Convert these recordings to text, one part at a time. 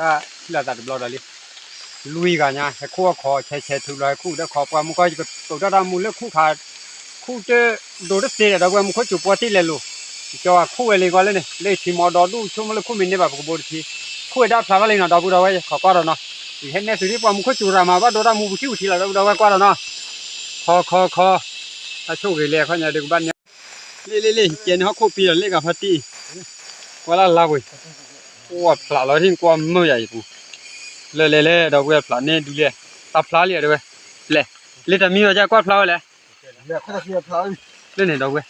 ได้เราตัดเราดอเลยลุยกันนะให้คู่คอใช้ใช้ถูกเลยคู่แด้ขอบความมันก็จะตัวได้มูลเล็กคู่ขาดคู่เจอโดดเสียแต่ว่ามันก็จุบวดที่เลยลูกจะว่าคู่อะไรก็เลยเนี่ยเลยทีมอดอดูช่วงมันลคู่มินเนี่ยแบบกบฏทีคู่ได้พลาวอะไรนะดาวบุดาวไว้ขอก็แลเนาะเห็นเนี่ยสุดที่ว่ามันก็จุรามาว่าโดดมูบุชิวทีเราดาวไว้ก็แลเนาะคอคอคอถ้าโชคดีเลยเขาเนี่ยเด็กบ้านเนี่ยเล่เล่เล่เจนเขาคู่ปีเราเล่กับพัตตี้ว่าละลาบวยกว่าพลาแล้วที่กว่าไม่ใหญ่ปูเล่เล่เล่ดอกเว้ยพลาเนี่ยดูเลยตาพลาเลยด้วยเล่เล่แต่มีว่าจะกว่าพลาเลยเล่ข้าวตะเคียนพลาเล่เนี่ยดอกเว้ย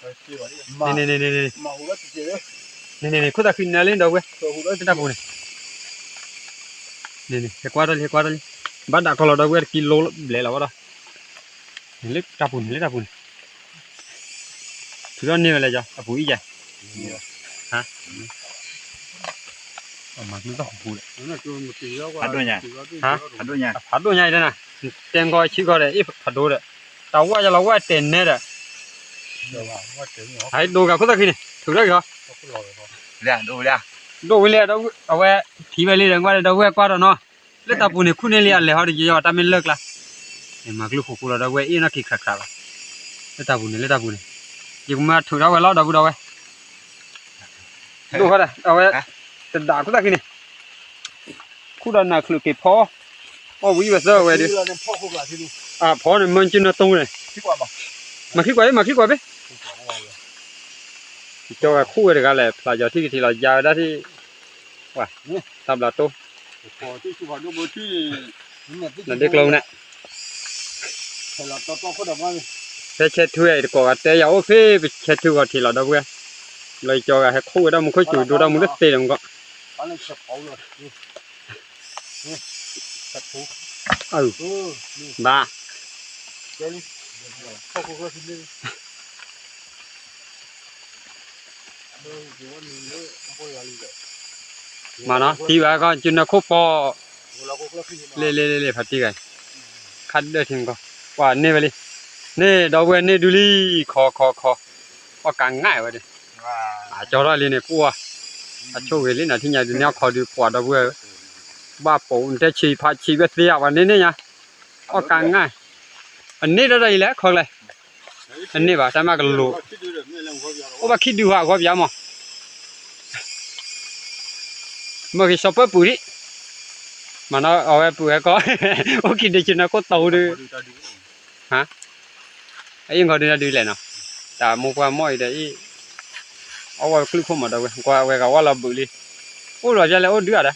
นี่นี่นี่นี่มาหัวติดเจ๊นี่นี่นี่ข้าวตะเคียนเนี่ยเล่นดอกเว้ยหัวติดตาปูเนี่ยนี่นี่เกว่าดอกเกว่าดอกบ้านดักเขาเราดอกเว้ยกิโลเล่แล้ววะดอกนี่เล็กตาปูนี่เล็กตาปูถือว่าเนี่ยอะไรจ๊ะตาปูอีกจ้ะฮะเอามันไ่ต้องพูดผัดด้วยไงฮผัดด้วยไงผัดด้วยไงด้วยนะเตียงก็ชิ้ก็เลยอีผัดด้วยเแต่ว่าจะเราว่าเต็มเนี่ยแหลยให้ดูกับคุณตาขึ้นถูกแล้วเหรอเรียดูเรียดูไปเรียดูเอาไว้ทีไปเนียดูไว้ดูไว้กว่าตเนนอเลือดตาปูเนี่ยคุณเนี่ยเลี้ยงเลยเขาดีเยอะแต่ไม่เลิกละเอ็มากลุ่มหัวกูเราดาวเวียนนักขี่ขับขับละเลือดตาปูเนี่ยเลือดตาปูเนี่ยยิ่งมาถูดาวเวียนล้อดาวบุดาวเวียนดูเขาเลยเดาวเวียจะด่ากูตะกี้นี่คู่ดันน่ะคือเก็บพออ๋อวิวเซอร์เว้ยดิอ่าพอเนี่ยมันจินตรงเลยมาขี้กว่ามาขี้กว่าไปเจ้าคู่เดียวกันแหละปลาเยอะที่ทีเรายาวได้ที่ว่าทำลาตัวนั่นเด็กลงนะเช็ดเช็ดถ้วยก่อนแต่อย่าโอเคไปเช็ดถ้วยทีเราได้เว้ยเลยจอให้คู่ได้มึงค่อยจู่ดูได้มึงก็เตะมึงก็ nó sập cổ rồi sập cổ ừ, ừ ba mà nó tí bà con chứ nó khúc po lê lê lê lê phải tí cái khát đỡ thêm con quả nê vậy đi nê đó quên nê đu li khó khó khó có càng ngại vậy đi à cho đó lên này cua အချို့ဝေလေးနာထင်ညာဒီနေ့ခေါ်ဒီပွားတော့ဘယ်ဘာပုံတဲ့ချီဖာချီပဲသေးရပါနေနေညာအော်ကန်ငါအနေ့တော့တိုင်းလဲခေါ်လဲအနေ့ပါတမကလို့ဟိုဘခိဒူဟာခေါ်ပြမမခိစပပူရီမနောအဝဲပူရကောဟိုခိဒချင်ကောတောဒဟာအရင်ခေါ်တယ်တူလဲနော်ဒါမူပွားမော့ရတဲ့ awa kli ko ma da we kwa we ga wala buli o lo ja le o dia da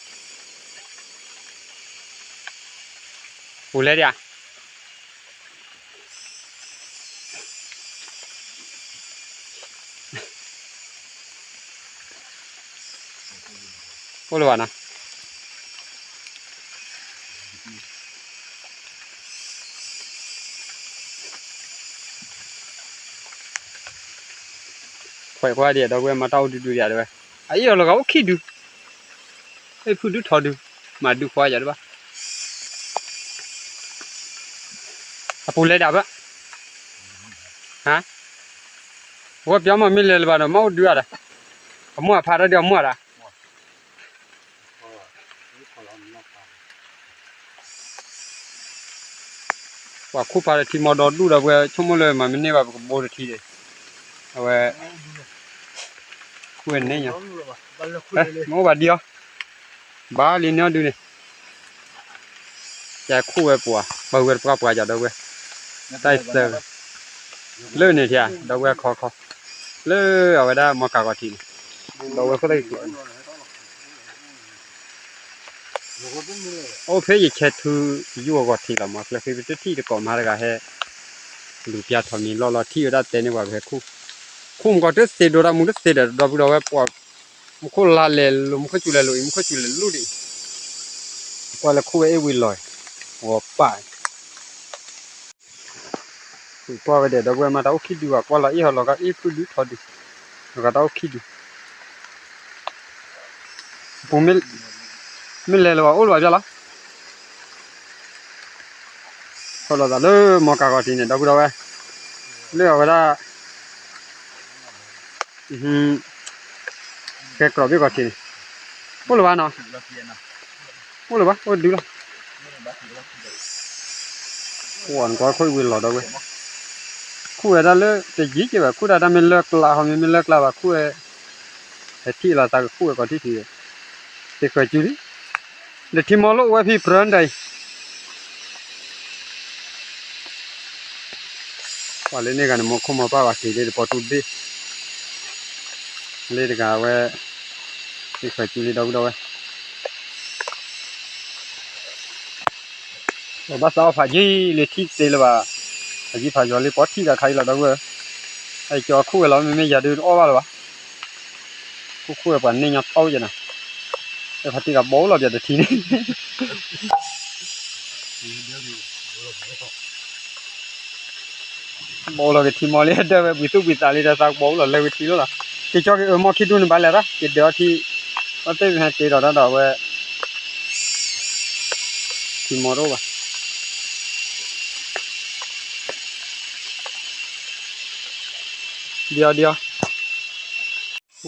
o le dia o lo ana ခွဲခွာတယ်တော့ကွယ်မတောက်တူတူရတယ်ပဲအေးရောလကောက်ခိတူအေးဖူတူထော်တူမတူခွာရတယ်ပါအပူလိုက်တာဗျဟမ်ဘောပြောင်းမမလဲလပါတော့မဟုတ်တူရတာအမွတ်ဖာတော့မွတ်တာว่าคู่ปลาทีมอดอดูแล้วเว้ยชั่วโมงเลยมันไม่เนี่ยแบบโบดทีเลยเอาไว้เว้นนี่ยัเมบาดเดียว บาลีเนี่ยดูนี่แจกคู่ไป้ปัวบปาเวรปลวปัวจะดาเวใต้เสือเลื่อนนี่ทีีะดอเวคอคอเลื่อเอาไว้ได้มากากว่าทีดอเวก็ได้โอ้เพื่อแค่ทูอยู่กว่าทีละมาแล้วเพื่อที่จะก่อมาแล้วก็ให้หลูกยาทำนี้รอรอที่อยู่ได้เต็มในว่าเพื่อคู่คุมก็เตเสดรามุนเสดดอบดอเวปอมุขลาเลลมุขจุเลลมุขจุเลลุดิกว่าละคู่เอวิลอยหัวป่าคุยพ่อไปเด็ดดอกเวมาราคิดดูว่าว่าละอีหอาก็อีฟูดูทอดิแล้วก็ราคิดดูผมไม่ไม่เลยว่าโอ้ล่าจ้าละพอเราจะเลอกมอกากาทีเนี่ยดอกดอเวเลือกเวลาอืแกกรอบดีกว่าทีนี่พูดหรือว่าเนาะพูดหรือว่าโอ้ดูละหวนก็ค่อยวินหลอดเอาไว้คู่เอดาเลือกจะยิ่งแบบคู่ดอดาไม่เลือกลาเขาไม่เลือกลาว่าคู่เอไอที่เราตากคู่เอก่อนที่ที่จะเคยจุลิเดี๋ที่มอลไว้พี่เพลินได้ว่นนี้กันมุคมาป้าว่าสีเดี๋ยวพอทุบดีလေးတကာပဲဒီခွေကြီးတော့တော့ပဲဘာသာဖာကြီးလေတိတယ်လာအကြီးဖာကျော်လေးပေါ်တိတာခိုင်းလာတော့ပဲအဲကျော်ခုလောမမေရတူအောပါလားခုခုပန်နေညာပေါ့ကြနာအဲဖတိကဘောလာပြတဲ့တီနေဘောလာကတီမော်လေးတဲ့ဝိသုဝိသားလေးတဲ့သောက်ဘောလာလေဝိတီလို့လား thì cho cái ở mò khi đun bài là đó cái đó thì có tới hai cái đó đó về thì mò đâu vậy đi đi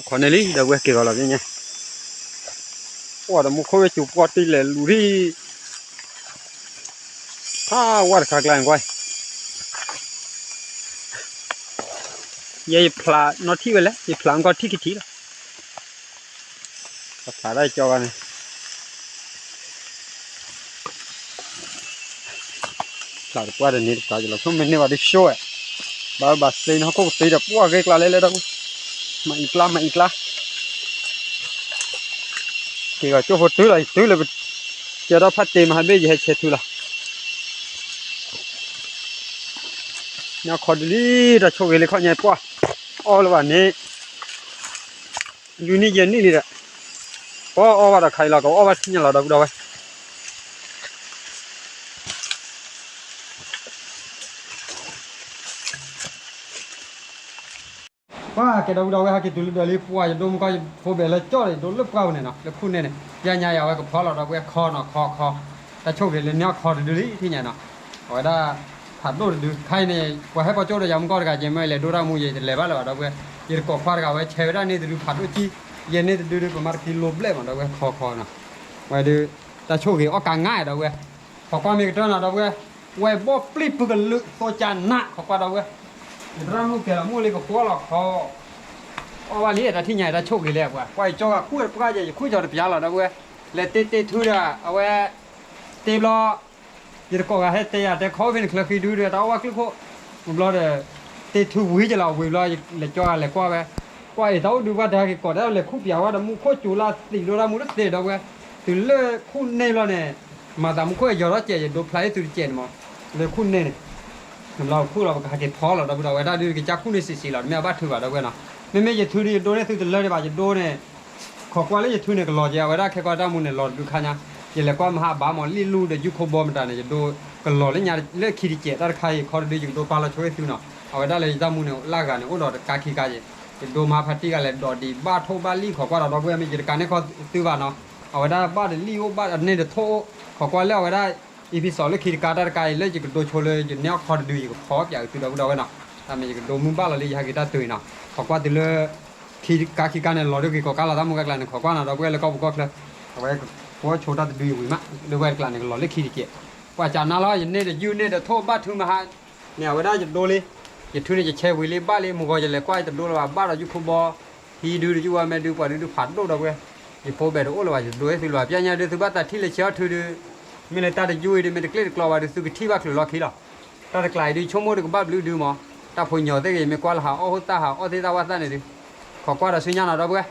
còn này đi đâu về cái đó là cái nhá ủa đó mua khối chụp qua tì lẻ lùi ha qua được khác lại quay Dạ, dạ, nó vậy ये फ्ला नोठी वाले ये फ्लांग का ठीक ठीक तो फाड़ा चौगा ने फ्लाड़ पुआ रे नीर काज लो सो मैंने वाली शो है बार बात से इन को तेरा पुआ के क्ला ले ले रहा मैं इकला मैं Ikla thì gọi cho hột thứ này thứ là chờ đó phát tìm hai bây giờ sẽ thứ là nhà khó đi ra chỗ ghế khó nhảy quá all over နေ unique ရနေလေတဲ့ဘော over တော့ခိုင်လာကော over ညလာတော့ကူတော့ပဲပါကတော့တော့ဟာကတူလူတလေးပွားရတော့မကဖို့ပဲလဲကြော့တယ်တော့လောက်ကောင်းနေနော်လက်ခုနေနေညညာရဝဲကဖော်လာတော့ကွဲခေါ်နော်ခေါ်ခေါ်တချို့ပဲလည်းညခေါ်တယ်လူလေးထင်ညာနော်ဟောဒါถัดดูดูใครเนี่ยกว่าให้พ่อโจ้ได้ยังก็รักจังไม่เลยดูรามุยเลยบ้าเลยว่าเราเว้ยยีกอฟาร์กาวเชื่อได้เนี่ยดูผัดดูที่ยันเนี่ยดูดูประมาณที่ลบเลยว่าเราเว้ยคอคอหนะวมาดูแต่โชคดีออการง่ายเราเว้ยขอความมีกระโดดเราเว้ยเว้ยบ่ปลิบปกันลึกโัจันนะขอความเราเว้ยดูรามุยเกล้ามุยเลยก็คว้าหลอคอเ่าว่านี่แต่ที่ใหญ่แตาโชคดีแล้วกว่าไว้จ่อคุยกั๊บก็จะคุยจ่อในปีนั้นแล้วนะเวยเลตเต้ทูดอะเอาไว้เต็มรอยตะกอกะเฮเตยะแต่ขอเป็นคลักคีดูเดตาวะคลิกโคบลอเดเตทูวีจะลาวีลอเลจ่อเลกว่าเวกว่าไอ้เตาดูว่าดากิกอดแล้วเลคุปยาว่าดมุโคจูลาติโดรามุเตดอกเวตุเลคุเนลอเนมาตามคุยยอรเจยโดพลายตุเจนมอเลคุเนเนี่ยเราคู่เราก็เก็บพอเราเราเราได้ดูกิจักคู่ในสิสิเราไม่เอาบ้าถือว่าเราเว้ยนะไม่ไม่จะถือเนี่ยโดนเนี่ยถือจะเลิกได้บ้าจะโดนเนี่ยขอกว่าเลยจะถือเนี่ยก็รอเจ้าไว้ได้แค่ก็ได้มุนเนี่ยรอดูข้าเนี่ยยังแล้วก็มหาบาหมอนลีลูเดยุคบอมันได้เนี่ยโดกันหล่อแล้วเนีเลือกคิดเจตาด้ใครคอเดียวอย่างโดปลาเรช่วยฟิวเนาะเอาไว้ได้เลยจำมูเนี่ลากันเนี่ยอุดรกาคีกาเจโดมาพัตติกันเลยดอดีบ้าทบ้าลีขอกว่าเราดอกเวียไม่จัดการเนี่ยเขาตื่อบ้านเนาะเอาไว้ได้บ้าเลีโอบ้าเนี่ยเดโทขอกว่าแล้วเอาไว้ได้อีพีสองเลือกคิดการาด้ใครเลือกจะดโดช่วยเลยจุดเนี่ยคอเดีอยู่ขอบอย่างตื้อเราเราว้เนาะทำไมจุดโมุ่งบ้าเราลีฮากิตาตื่นเนาะขอกว่าตื่นเลือกคิดการคดกาเนี่ยเราเลือกกี่ก้าเราทำมุกกันเลยขอกว่าเราดอกเวแล้วก็บุกก็เลยเอาไว้ဘောโชตะตะดุยวิมะเลเวกลาเนี่ยก็ลอลิขีดิเกกว่าจานาลอยเนี่ยยูเนี่ยโทบะทุมหาเนี่ยวะดาจะโดเลยจะทุเนี่ยจะแช่วิเลยบะเลยมุกอจะเลยกว่าจะโดละบะเราอยู่คุบอฮีดูอยู่ว่าแม่ดูกว่าดูผัดโดดอกเว้ยဒီပေါ်ဘဲတော့အလိုပါဒွေးစီလိုပညာတဲ့သူဘာတာထိလက်ချောထူဒီမင်းလက်တာကြွေးဒီမင်းတကလစ်ကလောပါဒီသူကထိပါခလောခီလာတာတကလိုက်ဒီချုံမိုးဒီကဘဘလူးဒူမောတာဖွညောတဲ့ရေမကွာလာဟာအော်တာဟာအော်သေးတာဝတ်တဲ့နေဒီခေါ်ကွာရဆင်းညာတော့ဘွယ်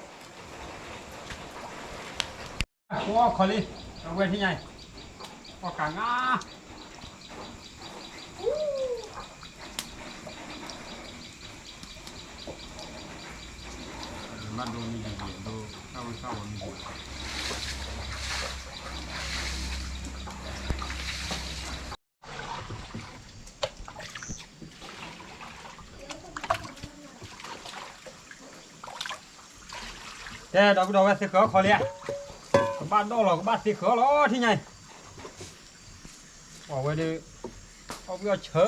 Wow, à, khó đi, nó quen thế này Wow, cả ngã Mắt đô mình là biển đô, sau sau là mình Thế đó cái đồ bác sẽ บ้านดอหลอกบ้านตีเขือล้อที่ไงบอกไว้ดิเอาเงาเชอ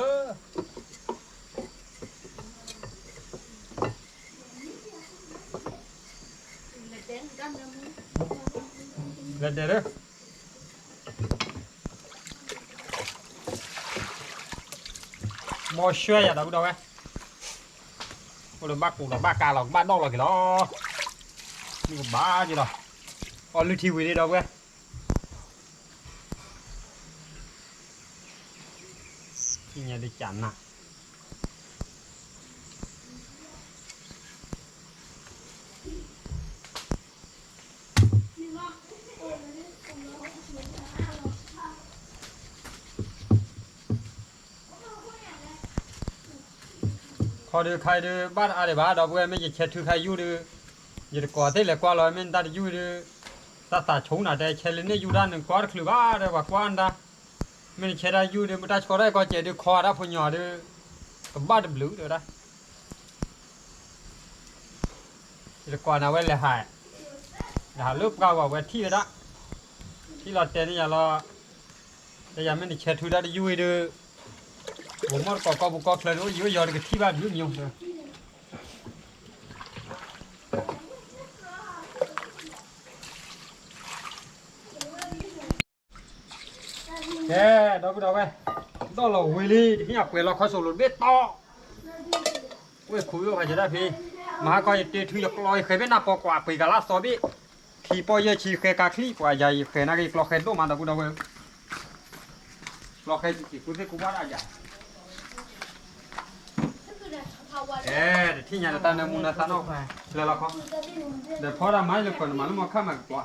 เด็ดเด็ดเด้อมอช่วยอย่าดับดับไงคนบ้ากูหรอบ้ากาหรอบ้านนอกหรอกี่ล้อนี่ก็บ้าจีหรอ Only thiêu gì đâu cái Thì nhà đi chặn à khó được khai được bắt ai để bắt đâu cái mình chỉ chết thứ khai du được giờ có thế là qua rồi mình ta đi du được ตาตาชงน่ะได้เชลเนี่ยอยู่ด้านนึงกาดคลือบ้าได้ว่ากวนดไมันเชด้อยู่เดี๋ยวมันได้ชอได้ก็เจดีคอได้พยอเดี๋ยวตบ้าดบลือเดี๋ยวได้เดีวกวนเอาไว้เลยหายหาลูกกาว่าไวที่ละที่เราเตนี่อย่าเราแต่ยังไม่ได้เช็ดทุได้อยู่เดี๋ยผมมอนก็ก็บุกก็เคลื่อนอยู่ยอดกับที่บ้านอยู่เนี่ย đó cái đó về đó là Willy khi học quyền là khó sổ lột biết to ui khúi rồi phải chứ đây phi mà coi tiền thu nhập lòi khế biết nạp bỏ quả bị cả lát xóa bị thì bao giờ chỉ khế cả khi quả dày khế na cái lọ khế đâu mà đâu cũng đâu vậy lọ khế chỉ cứ thế cũng bắt ai vậy ê thì nhà ta nên muốn ta nó rồi là khó để phó ra máy được còn mà nó mà khác mà quả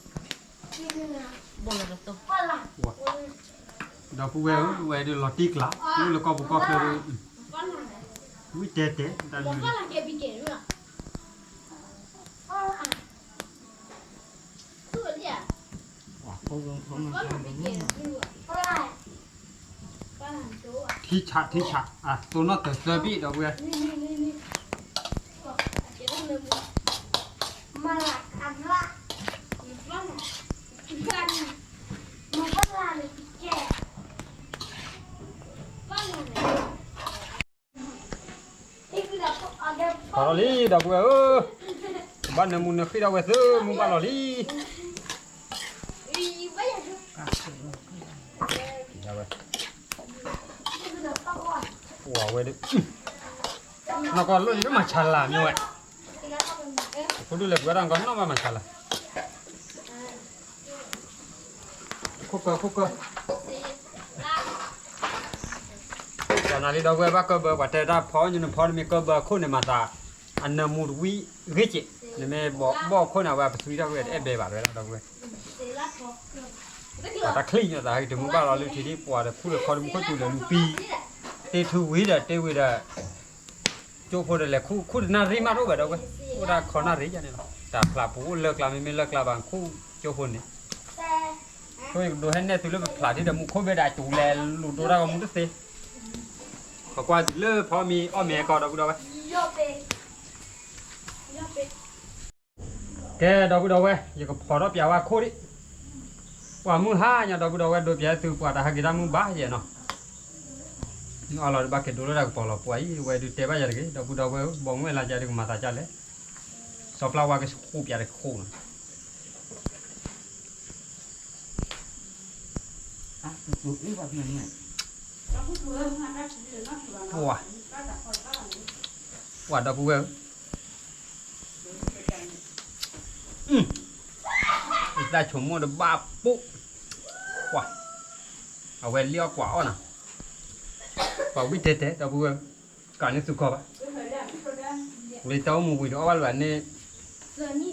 Bola dah tu. Wah. Dah puwe, puwe dia lotik lah. Lu lekau buka ke. Wih tete. Bukan lah dia pikir lah. Tu dia. Wah, kau belum kau belum. Thi chặt thi chặt à, tôi nó tới tới bị đâu vậy? Mà lại khi Kalau li dah buat eh. Ban nemu nak kita buat tu muka lali. Wow, wedi. Nak kalau ni macam lah ni. Kudu lek barang kau mà macam lah. Kuka, kuka. Karena di dogwe ba ke ba wate da po nyu po mi ke ba ko ne mata an na mu wi ge che ne me bo bo ko na wa su da we e be ba be da dogwe. Ta kli nyu da hi de mu ba la lu ti di po da pu le ko mu ko tu le lu pi. Te thu wi da te wi da ကျိုးဖို့တယ်လေခုခုနာရီမာတော့ပဲတော့ကွခုဒါခေါ်နာရီကြနေလားဒါဖလာပူလက်ကလာမင်းလက်ကလာဘာခုကျိုးဖို့နေตัวดูให้แน่ตัวเลือกลาที่เดมุขไม่ได้ตูแลหลุดตัวได้ก็มุดสิขอกว่าเลือกพอมีอ้อแม่ก่อนดอกกุดอกไปแกดอกกุดอกไปอย่าก็พอรับยาว่าโคดิว่ามึงห้าเนี่ยดอกกุดอกไปโดนยาตื่นปวดแต่หากิดามึงบ้าเย่เนาะนี่เอาอเราบ้าเก็ดดูแลกับพอรับไว้ไว้ดูเทปอะไรกันดอกกุดอกไปบ่งเวลาจะดูมาตาจ่าเลยสอบเลาว่ากับคู่ยาเล็กคู่วั้หวหัวดอกกูเวลอืมได้ชมมดบ้าปุ๊กว่าเอาเวลเลี้ยวกว่าอ่ะนะปาวิเตเตดอกกูเวลก่นนี้สุขอบะเลยเต้ามูวิดอวันวันนี้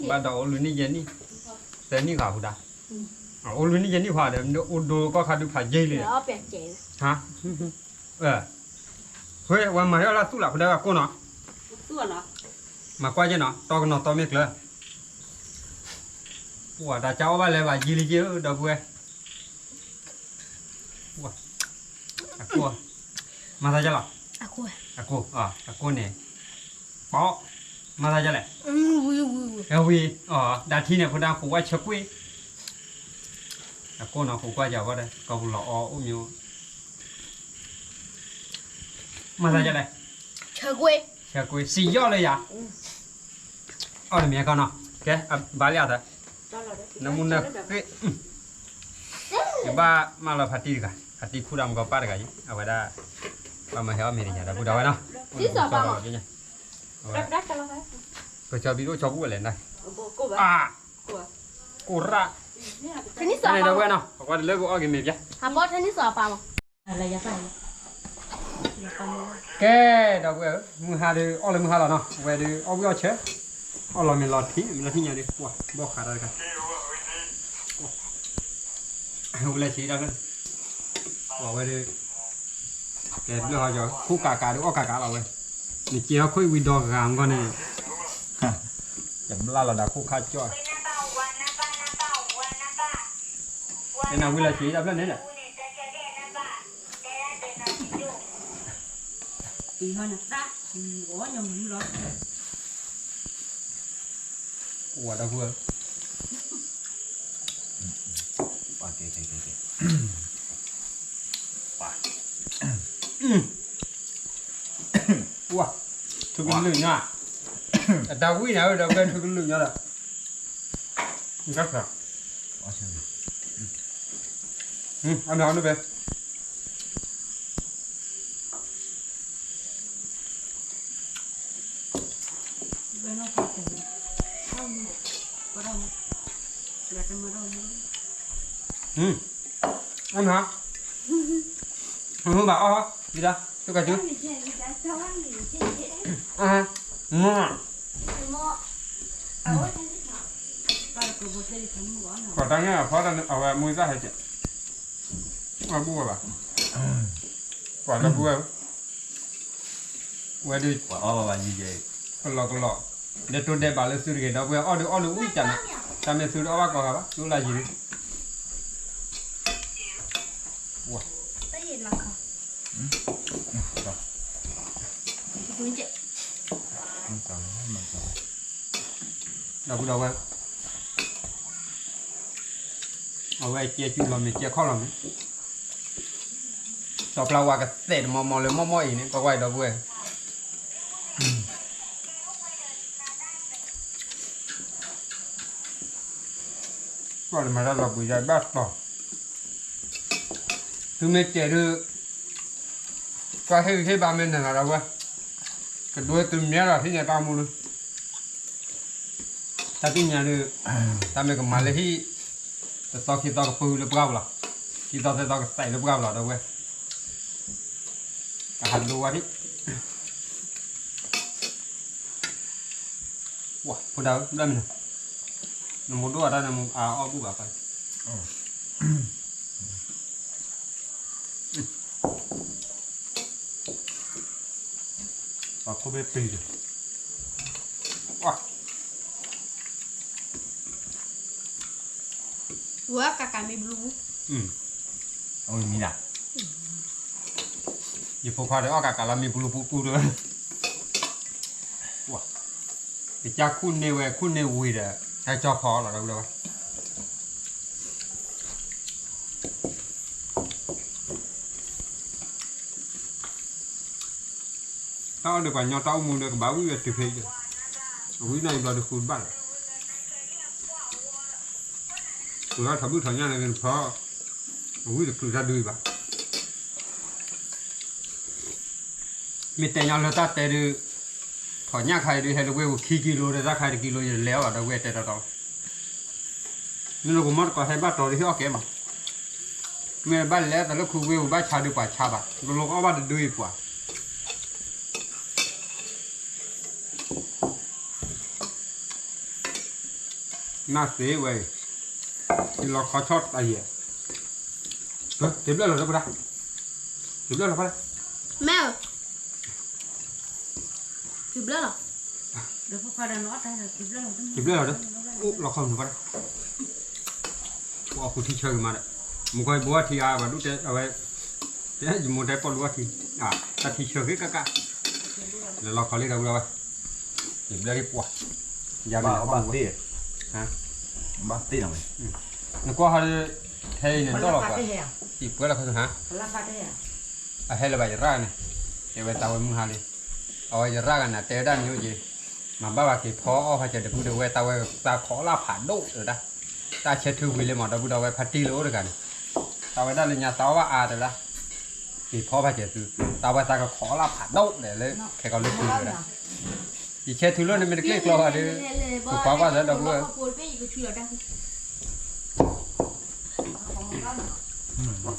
บ้าดอกลุนี่เย็นนี่แต่นี่ขาหูดาอ๋อโลุนี่เย็นนี่ผ่าเดี๋ยวอุดดูก็คาดูผ่าเยี่ยเลยเอาเปลี่ยนเจนฮะเออเฮ้ยวันใหม่เราสู้หลับได้ว่ากูเนาะตู้เนาะมากว่าจะเนาะตอกเนาะตอเมกเลยว่าตาเจ้าว่าอะไรว่ายีริเยอะดอกเว้ยว่าอะกูมาทาจะหระอะกูอะกูอ่ะอะกูเนี่ยป๊อมาทาจะแหละเอวีอ๋อดาที่เนี่ยคนดาขู่ว่าเชกุย là cô nó cũng qua giờ qua đây cầu lọ ôm nhiều mà ra giờ đây chờ quê chờ quê xì do đây à ở đây mẹ con nó cái à bà lia thôi nó muốn là cái cái ba mà là phát đi cả phát đi khu đồng có ba cái gì à vậy đó ba mà hiểu mình nhà đã bu đầu nó cái cho video cho cô lên đây à. à cô ra Thế sợ này đâu quen nào, qua được lớp của cái mềm chứ. Hà bót thế sợ phàm không? Là giá phải. Cái đâu quen, mua hà đi, ô là mua hà là nào, về đi, ô cái chế, ô là mình lọt thí, mình lọt thí nhà đi, qua, bỏ khá đây cả. Ô là chỉ đang, bỏ về đi, để đưa họ cho khu cà cà đúng ô cà cà là quen, mình chỉ có khối window gàm con này. Chẳng là là đã khu khá cho. thế nào quy là chỉ đáp lên đấy nè thì thôi nè bỏ nhau mình rồi quả đau vừa ok ok ok quả thực cái lửa nhỏ đau à? quý nào đau cái thực cái lửa nhỏ rồi cắt rồi Ừ, ăn được, ăn được về. Ừ. Ăn hả? Ăn hương bảo hả? Gì đó? Tôi cả chứ? À, ngon. Ừ. Quả tăng nhá, phó đang ở mùi ra hả chị? a buova. Guarda, buova. Where do you... Oh, va, DJ. Quello, quello. Le tu debba, le suri che dopo... Oh, oh, no, qui c'è. C'è me suri, oh, va, cosa va? Tu la giri. Wow. Dai, la cosa. Mm? No. Quindi... Non so, non so. Dopo, dopo, eh. เอาไว้เจียจุ่มลมเจียข้อลมอปลาวากับเศษมอมอเลยมอมอีนี่ก็ไหวแล้วเว้ยก็เลยมาได้เราบุญใจบ้าต่อถึงไม่เจอดูก็ให้ให้บ้านมันนะเราเว้ยก็ด้วยตัวเมียเราที่เนี่ยตามมือถ้าที่เนี่ยดูทำมไปกับมาเลยที่ตอกคีดตอกปูเลยเปล่าล่ะคีดตอกะต่ตอกใส่เลยเปล่าล่ะเด้อเว้ยกั่นดูวะาพี่ว้าพูดได้ได้ไหมนมุดด้วยได้นมุดอาอ้อกูกแบบไปปลาทูเบปีว้าว้ากากาไม่ลู้อืมเอาอย่างนี้นะอยู่พอพาเดี๋ยวอากาศกาลามีบุรุปุกูด้วยว้าไปจากคุณเนวคุณเนวีเด้อใช้จอพอหรอเราเลยวะถ้าเอาเดี๋ยวไปยอดเต้ามูเดี๋ยวก็บ้าวิ่งไปติดเพย์วิ่งในเราเดี๋ยวคุณบ้าน我要差不多常年那个跑，我为了住家对吧？มีแต่ยังเลืตดแต่ดูถอนยาใครดูให้เราเวขี้กิโลเลยถ้าใครกิโลยั่แล้วอ่ะเราเวแต่เราตอนี่เราก็มัดก็ให้บ้าตัวที่ออกแกมาเมื่อบ้านแล้วแต่เราคือเวบ้านชาดีกว่าชาบ้าเราลงเอาบ้านดูอีกว่าน่าเสียเว้ยที่เราขอชดอตะไรเฮ้ยเต็มแล้วเหรอเราปะเต็มแล้วเหรอปะแมว Chụp lớp à? Được không phải là nó đây là chụp lớp rồi. Chụp lớp rồi đó. Ủa, nó không được quá. Ủa, cô thi chơi mà đấy. Một cái búa thì à, và đút đấy, à vậy. Thế, một cái búa thì, à, ta thi chơi cái cá cá. Là nó khó lấy đâu đâu vậy. Chụp lớp cái búa. Giờ mình không bắn đi. Hả? Bắn đi làm gì? Nó có hai hay nên đó là cái. Chụp cái là không hả? Là cái hả? À hay là bài ra này. Để bài tao em hả đi. เอาไว้จะรักกันนะเตะด้านนยูจีมาบ้าว่ากี่พอเอาพาจะเด็กผู้เดียวไว้ตาไว้ตาขอลาผ่านดุเลยนะตาเช็ดทูวิเลยมอดบุดเอาไว้พัดตีรู้ด้วยกันตาไว้ด้านเลยเนี่ยตาว่าอาเดี๋ยวละกี่พอพาจะซื้อตาไว้ตาก็ขอลาผ่านดุเดี๋ยวเลยแค่ก็เลือกดูเลยนะอี่เช็ดทู้ลนี่มันเกลี้ยกล่อมอะไรถูกป้าว่าแล้วดอกเลย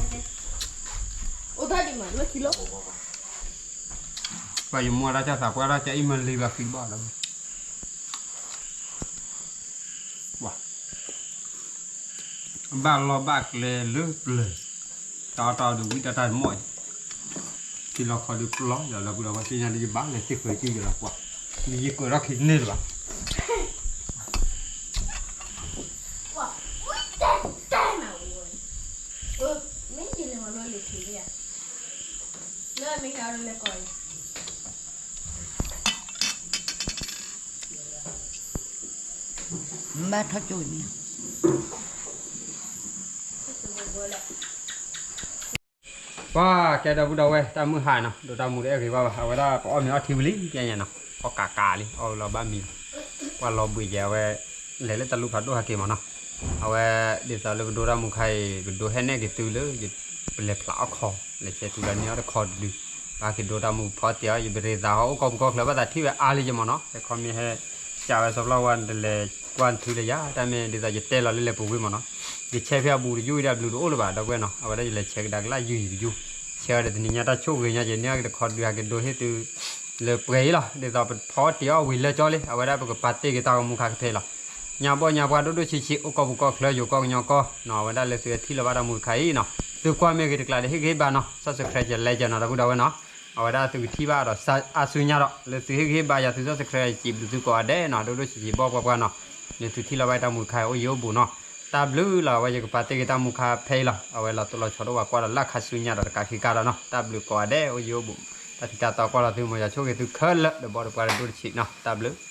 ủa Udhadi mana kilo? Bayu mua raja cho im raja ini beli bagi bala. Wah. Balo bak le le le. Tao tao được biết tao mọi. Thì nó có được lo giờ là cũng xin cái nhà đi bán này thì phải chỉ là quả. Mình chỉ có ra khi nên là. darle coi. u ม metro ว่าแกดาวดาวเอ้ตามือหายเนาะดูตามือได้คือว่าเอาเวลาพออ้อมีออทิวลิแกเนี่ยเนาะพอกากาลิเอาเราบ้านมีว่าเราบุยแกเว้ยเล่เล่ตะลุกพัดดูหักเกมเนาะเอาเว้เดี๋ยวเราไปดูตามือใครดูให้แน่กี่ตูเลยจะเป็นล่าคอเลยเช็ดตัวเนี้ยแล้วคอดูဘာကိဒိုတာမူဖော်တယာယဘရေဇာဟောကောမကောလဘတာထိဝဲအားလေးကြမနော်အခေါမီဟဲကြာဝဲဆော်ဖလာဝန်တလေကွမ်ထူလေရတမင်ဒီစာကျတဲလာလေးလေပူဝေးမနော်ဒီချက်ဖျားဘူးယူရဘလူတို့လဘတော့ကွဲနော်အဘလည်းလေချက်ဒါကလာယူယူချက်ရတဲ့ညတာချုပ်ရညကျနေရတဲ့ခေါ်ပြကေဒိုဟေတူလေပွဲလာဒီစာပဖော်တယာဝီလေကြောလေးအဘလည်းပကပတ်တေကတာမူခါကသေးလားညာပေါ်ညာပွားတို့တို့ချီချီအကောဘကောခလယောကောညောကောနော်ဝဒါလေဆွေသီလဘာဒမူခိုင်နော်သူကွာမေကတကလာဟေဂေဘာနော်ဆပ်စခရိုက်ကြလဲကြနော်တကူတော့နော် awada tu thi ba ro sa asunya ro le tu he ba ya tu so secretary chi tu ko ade no do do chi bo bo ko no le tu thi la ba ta mu khai o yo bu no ta blue la wa ye pa te ta mu kha phe la awela tu la choro wa ko la kha sunya ro ka khi ka ro no ta blue ko ade o yo bu ta ti ta ta ko la tu mo ya cho ke tu khal le bo ro pa do chi no ta blue